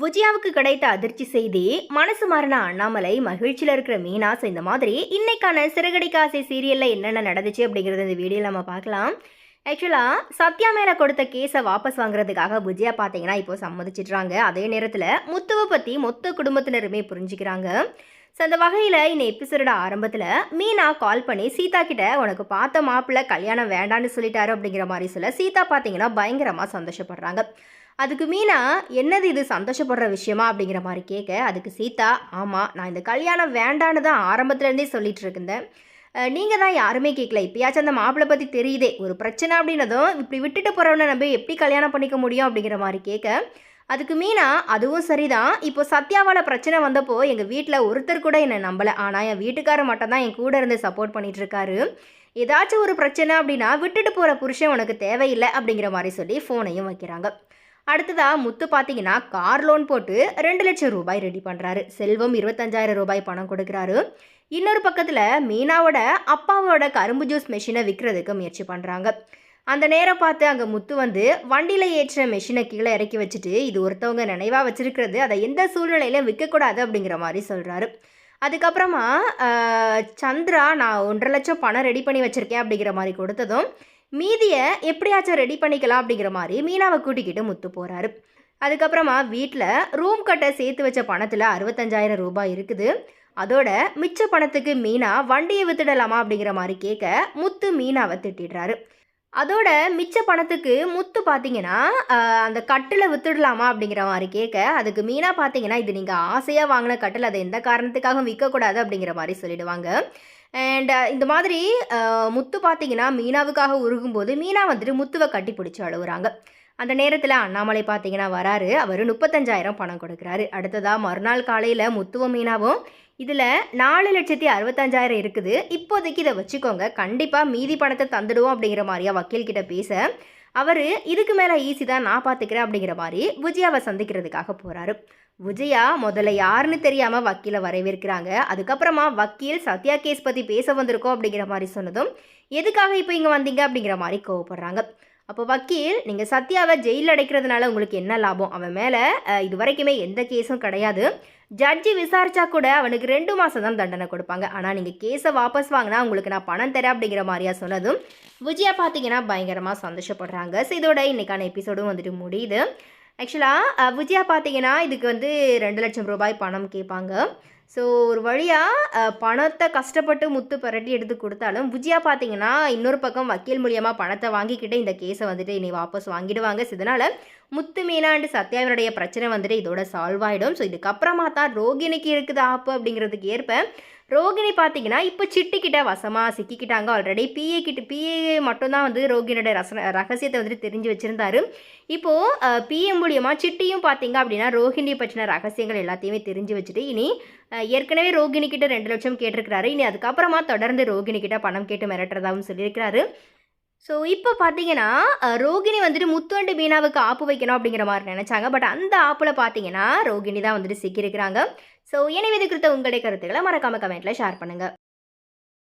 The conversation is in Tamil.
விஜயாவுக்கு கிடைத்த அதிர்ச்சி செய்தி மனசு மாறின அண்ணாமலை மகிழ்ச்சியில் இருக்கிற மீனாஸ் இந்த மாதிரி இன்னைக்கான சிறகடி காசை சீரியலில் என்னென்ன நடந்துச்சு அப்படிங்கிறத இந்த வீடியோவில் நம்ம பார்க்கலாம். ஆக்சுவலாக சத்யா மேலே கொடுத்த கேஸை வாபஸ் வாங்குறதுக்காக விஜயா பார்த்தீங்கன்னா இப்போ சம்மதிச்சிட்றாங்க. அதே நேரத்தில் முத்துவை பற்றி மொத்த குடும்பத்தினருமே புரிஞ்சுக்கிறாங்க. ஸோ அந்த வகையில் இந்த எபிசோட ஆரம்பத்தில் மீனா கால் பண்ணி சீதா கிட்ட உனக்கு பார்த்த மாப்பிள்ள கல்யாணம் வேண்டான்னு சொல்லிட்டாரு அப்படிங்கிற மாதிரி சொல்ல சீதா பார்த்தீங்கன்னா பயங்கரமாக சந்தோஷப்படுறாங்க. அதுக்கு மீனா என்னது இது? சந்தோஷப்படுற விஷயமா? அப்படிங்கிற மாதிரி கேட்க அதுக்கு சீதா ஆமாம் நான் இந்த கல்யாணம் வேண்டான்னு தான் ஆரம்பத்துலேருந்தே சொல்லிட்டு இருந்தேன் நீங்கள் தான் யாருமே கேட்கல இப்பயாச்சும் அந்த மாப்பிள்ளை பற்றி தெரியுதே. ஒரு பிரச்சனை அப்படின்னதும் இப்படி விட்டுட்டு போகிறவனை நம்ம எப்படி கல்யாணம் பண்ணிக்க முடியும்? அப்படிங்கிற மாதிரி கேட்க அதுக்கு மீனா அதுவும் சரிதான். இப்போ சத்யாவால் பிரச்சனை வந்தப்போ எங்கள் வீட்டில் ஒருத்தர் கூட என்னை நம்பலை. ஆனால் என் வீட்டுக்காரர் மட்டும் தான் என் கூட இருந்து சப்போர்ட் பண்ணிகிட்ருக்காரு ஏதாச்சும் ஒரு பிரச்சனை அப்படின்னா விட்டுட்டு போகிற புருஷன் உனக்கு தேவையில்லை. அப்படிங்கிற மாதிரி சொல்லி ஃபோனையும் வைக்கிறாங்க. அடுத்ததாக முத்து பார்த்தீங்கன்னா கார் லோன் போட்டு ரெண்டு லட்சம் ரூபாய் ரெடி பண்ணுறாரு செல்வம் இருபத்தஞ்சாயிரம் ரூபாய் பணம் கொடுக்குறாரு. இன்னொரு பக்கத்தில் மீனாவோட அப்பாவோட கரும்பு ஜூஸ் மெஷினை விற்கிறதுக்கு முயற்சி பண்ணுறாங்க அந்த நேரம் பார்த்து அங்கே முத்து வந்து வண்டியில் ஏற்ற மெஷினை கீழே இறக்கி வச்சுட்டு இது ஒருத்தவங்க நினைவாக வச்சுருக்கிறது அதை எந்த சூழ்நிலையிலும் விற்கக்கூடாது அப்படிங்கிற மாதிரி சொல்கிறாரு அதுக்கப்புறமா சந்திரா நான் ஒன்றரை லட்சம் பணம் ரெடி பண்ணி வச்சுருக்கேன் அப்படிங்கிற மாதிரி கொடுத்ததும் மீதியை எப்படியாச்சும் ரெடி பண்ணிக்கலாம் அப்படிங்கிற மாதிரி மீனாவை கூட்டிக்கிட்டு முத்து போகிறாரு அதுக்கப்புறமா வீட்டில் ரூம் கட்ட சேர்த்து வச்ச பணத்தில் அறுபத்தஞ்சாயிரம் ரூபாய் இருக்குது. அதோட மிச்ச பணத்துக்கு மீனா வண்டியை வித்துடலாமா அப்படிங்கிற மாதிரி கேட்க முத்து மீனாவை திட்டிடுறாரு. அதோட மிச்ச பணத்துக்கு முத்து பார்த்தீங்கன்னா அந்த கட்டில் வித்துடலாமா அப்படிங்கிற மாதிரி கேட்க அதுக்கு மீனா பார்த்தீங்கன்னா இது நீங்கள் ஆசையாக வாங்கின கட்டில் அதை எந்த காரணத்துக்காகவும் விற்கக்கூடாது அப்படிங்கிற மாதிரி சொல்லிடுவாங்க. அண்ட் uh, இந்த மாதிரி uh, முத்து பார்த்தீங்கன்னா மீனாவுக்காக உருகும்போது மீனா வந்துட்டு முத்துவை கட்டி பிடிச்சி அழுகுறாங்க அந்த நேரத்தில் அண்ணாமலை பார்த்தீங்கன்னா வராரு. அவர் முப்பத்தஞ்சாயிரம் பணம் கொடுக்குறாரு. அடுத்ததாக மறுநாள் காலையில் முத்துவும் மீனாவும் இதில் நாலு லட்சத்தி அறுபத்தஞ்சாயிரம் இருக்குது. இப்போதைக்கு இதை வச்சுக்கோங்க. கண்டிப்பாக மீதி பணத்தை தந்துடுவோம் அப்படிங்கிற மாதிரியா வக்கீல்கிட்ட பேச அவர் இதுக்கு மேலே ஈஸி தான் நான் பார்த்துக்கிறேன் அப்படிங்கிற மாதிரி விஜயாவை சந்திக்கிறதுக்காக போகிறாரு விஜயா முதல்ல யாருன்னு தெரியாமல் வக்கீலை வரவேற்கிறாங்க. அதுக்கப்புறமா வக்கீல் சத்யா கேஸ் பற்றி பேச வந்திருக்கோம் அப்படிங்கிற மாதிரி சொன்னதும் எதுக்காக இப்போ இங்கே வந்தீங்க? அப்படிங்கிற மாதிரி கோவப்படுறாங்க. அப்போ வக்கீல் நீங்கள் சத்யாவை ஜெயிலில் அடைக்கிறதுனால உங்களுக்கு என்ன லாபம்? அவன் மேலே இது வரைக்குமே எந்த கேஸும் கிடையாது. ஜட்ஜி விசாரிச்சா கூட அவனுக்கு ரெண்டு மாதம் தான் தண்டனை கொடுப்பாங்க. ஆனால் நீங்கள் கேஸை வாபஸ் வாங்கினா உங்களுக்கு நான் பணம் தரேன் அப்படிங்கிற மாதிரியா சொன்னதும் விஜயா பார்த்தீங்கன்னா பயங்கரமாக சந்தோஷப்படுறாங்க. ஸோ இதோட இன்னைக்கான எபிசோடும் வந்துட்டு முடியுது. ஆக்சுவலாக விஜயா பார்த்தீங்கன்னா இதுக்கு வந்து ரெண்டு லட்சம் ரூபாய் பணம் கேட்பாங்க. ஸோ ஒரு வழியாக பணத்தை கஷ்டப்பட்டு முத்து புரட்டி எடுத்து கொடுத்தாலும் விஜயா பார்த்தீங்கன்னா இன்னொரு பக்கம் வக்கீல் மூலியமாக பணத்தை வாங்கிக்கிட்டு இந்த கேஸை வந்துட்டு இனி வாபஸ் வாங்கிடுவாங்க. ஸோ இதனால் முத்து மீனாண்டு சத்யாவினுடைய பிரச்சனை வந்துட்டு இதோட சால்வ் ஆகிடும் ஸோ இதுக்கப்புறமா தான் ரோகிணிக்கு இருக்குது ஆப்பு அப்படிங்கிறதுக்கு ஏற்ப ரோகிணி பார்த்தீங்கன்னா இப்போ சிட்டிக்கிட்ட வசமாக சிக்கிக்கிட்டாங்க ஆல்ரெடி பிஏ கிட்ட பிஏ மட்டும்தான் வந்து ரோகிணியோட ரசன ரகசியத்தை வந்துட்டு தெரிஞ்சு வச்சுருந்தாரு. இப்போது பிஏ மூலியமாக சிட்டியும் பார்த்தீங்க அப்படின்னா ரோஹிணி பற்றின ரகசியங்கள் எல்லாத்தையுமே தெரிஞ்சு வச்சுட்டு இனி ஏற்கனவே ரோகிணி கிட்ட ரெண்டு லட்சம் கேட்டிருக்கிறாரு. இனி அதுக்கப்புறமா தொடர்ந்து ரோகிணி கிட்ட பணம் கேட்டு மிரட்டுறதாகவும் சொல்லியிருக்கிறாரு. ஸோ இப்போ பார்த்தீங்கன்னா ரோகிணி வந்துட்டு முத்துவண்டு மீனாவுக்கு ஆப்பு வைக்கணும் அப்படிங்கிற மாதிரி நினச்சாங்க. பட் அந்த ஆப்பில் பார்த்தீங்கன்னா ரோகிணி தான் வந்துட்டு சிக்கியிருக்கிறாங்க. ஸோ எனவே இது குறித்த உங்களுடைய கருத்துக்களை மறக்காம கமெண்ட்டில் ஷேர் பண்ணுங்கள்